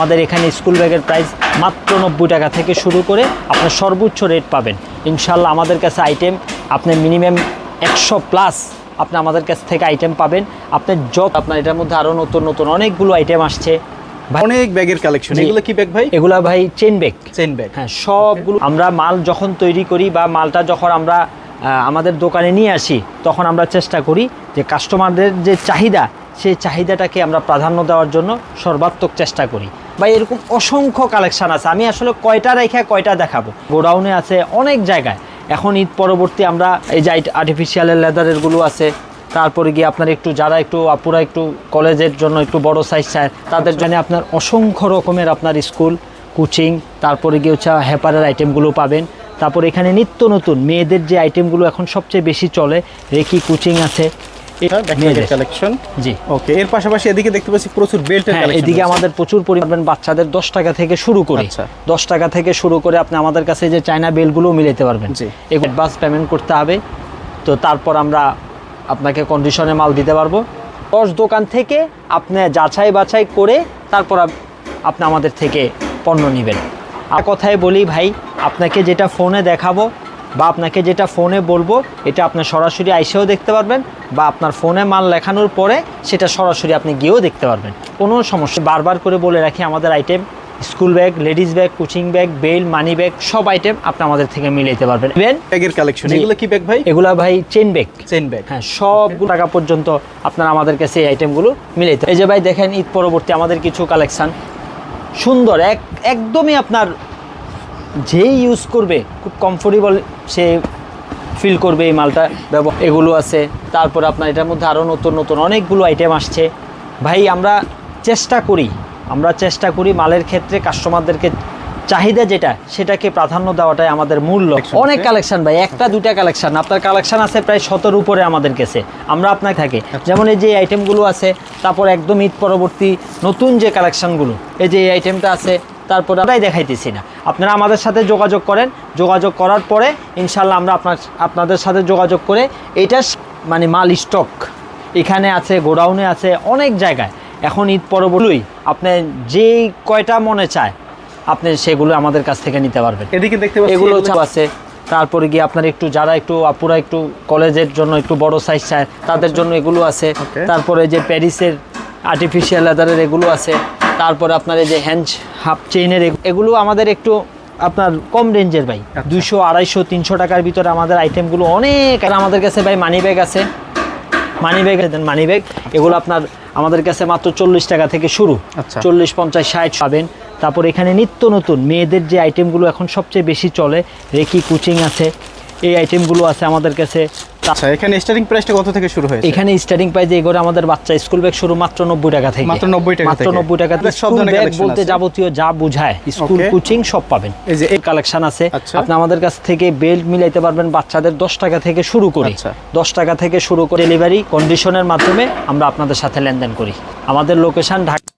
আমাদের এখানে স্কুল ব্যাগের প্রাইস মাত্র নব্বই টাকা থেকে শুরু করে আপনার সর্বোচ্চ রেট পাবেন। ইনশাল্লাহ আমাদের কাছে আইটেম আপনি মিনিমাম একশো প্লাস আপনি আমাদের কাছ থেকে আইটেম পাবেন। আপনার যত আপনার এটার মধ্যে আরও নতুন নতুন অনেকগুলো আইটেম আসছে। অনেক ব্যাগের কালেকশন এগুলো কি ব্যাগ ভাই? এগুলো ভাই চেন ব্যাগ চেন ব্যাগ হ্যাঁ সবগুলো আমরা মাল যখন তৈরি করি বা মালটা যখন আমরা আমাদের দোকানে নিয়ে আসি তখন আমরা চেষ্টা করি যে কাস্টমারদের যে চাহিদা সেই চাহিদাটাকে আমরা প্রাধান্য দেওয়ার জন্য সর্বাত্মক চেষ্টা করি। বা এরকম অসংখ্য কালেকশন আছে। আমি আসলে কয়টা রেখে কয়টা দেখাবো? গোডাউনে আছে অনেক জায়গায়। এখন ঈদ পরবর্তী আমরা এই যে আর্টিফিশিয়ালের লেদারেরগুলো আছে, তারপরে গিয়ে আপনার একটু যারা একটু, আপুরা একটু কলেজের জন্য একটু বড় সাইজ চায়, তাদের জন্য আপনার অসংখ্য রকমের আপনার স্কুল কোচিং তারপরে গিয়ে হচ্ছে হ্যাপারের আইটেমগুলো পাবেন। তারপর এখানে নিত্য নতুন, মেয়েদের যে আইটেমগুলো এখন সবচেয়ে বেশি চলে, রেকি কোচিং আছে। কালেকশন জি। ওকে এর পাশাপাশি এদিকে দেখতে পাচ্ছি প্রচুর বেল্টের হ্যাঁ কালেকশন এদিকে আমাদের প্রচুর পরিমাণ বাচ্চাদের দশ টাকা থেকে শুরু করে আচ্ছা। দশ টাকা থেকে শুরু করে আপনি আমাদের কাছে যে চায়না বেলগুলো মিলাতে পারবেন। জি। এগুলো অ্যাডভান্স পেমেন্ট করতে হবে। তো তারপর আমরা আপনাকে কন্ডিশনে মাল দিতে পারব। দশ দোকান থেকে আপনি যাচাই বাছাই করে তারপর আপনি আমাদের থেকে পণ্য নেবেন। আর কথায় বলি ভাই আপনাকে যেটা ফোনে দেখাবো বা আপনাকে যেটা ফোনে বলব এটা আপনি সরাসরি আইসেও দেখতে পারবেন বা আপনার ফোনে মাল লেখানোর পরে সেটা সরাসরি আপনি গিয়েও দেখতে পারবেন। কোনো সমস্যা বারবার করে বলে রাখি আমাদের item school bag ladies bag coaching bag bell money bag সব আইটেম আপনি আমাদের থেকে মিলে মিলাইতে পারবেন। ইভেন ব্যাগের কালেকশন এগুলো কি ব্যাগ ভাই? এগুলা ভাই চেন ব্যাগ চেন ব্যাগ হ্যাঁ সবগুলো টাকা পর্যন্ত আপনারা আমাদের কাছে এই আইটেমগুলো মিলাইতে এই যে ভাই দেখেন ঈদ পরবর্তী আমাদের কিছু কালেকশন সুন্দর এক একদমই আপনার যেই ইউজ করবে খুব কমফোর্টেবল সে ফিল করবে এই মালটা। এগুলো আছে। তারপর আপনার এটার মধ্যে আরও নতুন নতুন অনেকগুলো আইটেম আসছে। ভাই আমরা চেষ্টা করি। আমরা চেষ্টা করি মালের ক্ষেত্রে কাস্টমারদেরকে চাহিদা যেটা সেটাকে প্রাধান্য দেওয়াটাই আমাদের মূল্য অনেক? কালেকশন ভাই একটা দুইটা কালেকশন আপনার কালেকশন আছে প্রায় শতর উপরে আমাদের কাছে। আমরা আপনার থাকে। যেমন এই যে আইটেমগুলো আছে তারপর একদম ঈদ পরবর্তী নতুন যে কালেকশনগুলো এই যে এই আইটেমটা আছে তারপর আমরাই দেখাইতেছি না। আপনারা আমাদের সাথে যোগাযোগ করেন। যোগাযোগ করার পরে ইনশাল্লাহ আমরা আপনার আপনাদের সাথে যোগাযোগ করে এটা মানে মাল স্টক এখানে আছে গোডাউনে আছে অনেক জায়গায়। এখন ঈদ পরবর্তী আপনি যেই কয়টা মনে চায় আপনি সেগুলো আমাদের কাছ থেকে নিতে পারবেন। এদিকে দেখতে এগুলো আছে। তারপরে গিয়ে আপনার একটু যারা একটু আপুরা একটু কলেজের জন্য একটু বড় সাইজ চায় তাদের জন্য এগুলো আছে. তারপরে যে প্যারিসের আর্টিফিশিয়াল লেদারের এগুলো আছে। তারপরে আপনার এই যে হ্যান্ড হাফ চেইনের এগুলো আমাদের একটু আপনার কম রেঞ্জের ভাই। আচ্ছা। দুইশো আড়াইশো তিনশো টাকার ভিতরে আমাদের আইটেমগুলো অনেক আর আমাদের কাছে ভাই মানি ব্যাগ আছে। মানি ব্যাগ দেন মানি ব্যাগ এগুলো আপনার আমাদের কাছে মাত্র চল্লিশ টাকা থেকে শুরু। আচ্ছা। চল্লিশ পঞ্চাশ ষাট পাবেন। তারপর এখানে নিত্য নতুন মেয়েদের যে আইটেমগুলো এখন সবচেয়ে বেশি চলে রেকি কুচিং আছে। এই আইটেমগুলো আছে আমাদের কাছে আচ্ছা এখানে স্টার্টিং প্রাইসটা কত থেকে শুরু হয়েছে? এখানে স্টার্টিং প্রাইস আমাদের বাচ্চা স্কুল ব্যাগ শুরু মাত্র নব্বই টাকা থেকে। মাত্র 90 টাকা মাত্র থেকে। নব্বই টাকা স্কুল ব্যাগ বলতে যাবতীয় যা বুঝায় স্কুল কোচিং সব পাবেন। এই যে এই কালেকশন আছে। আচ্ছা। আপনি আমাদের কাছ থেকে বেল্ট মিলাইতে পারবেন বাচ্চাদের দশ টাকা থেকে শুরু করে। আচ্ছা। দশ টাকা থেকে শুরু করে ডেলিভারি কন্ডিশনের মাধ্যমে আমরা আপনাদের সাথে লেনদেন করি। আমাদের লোকেশন ঢাকা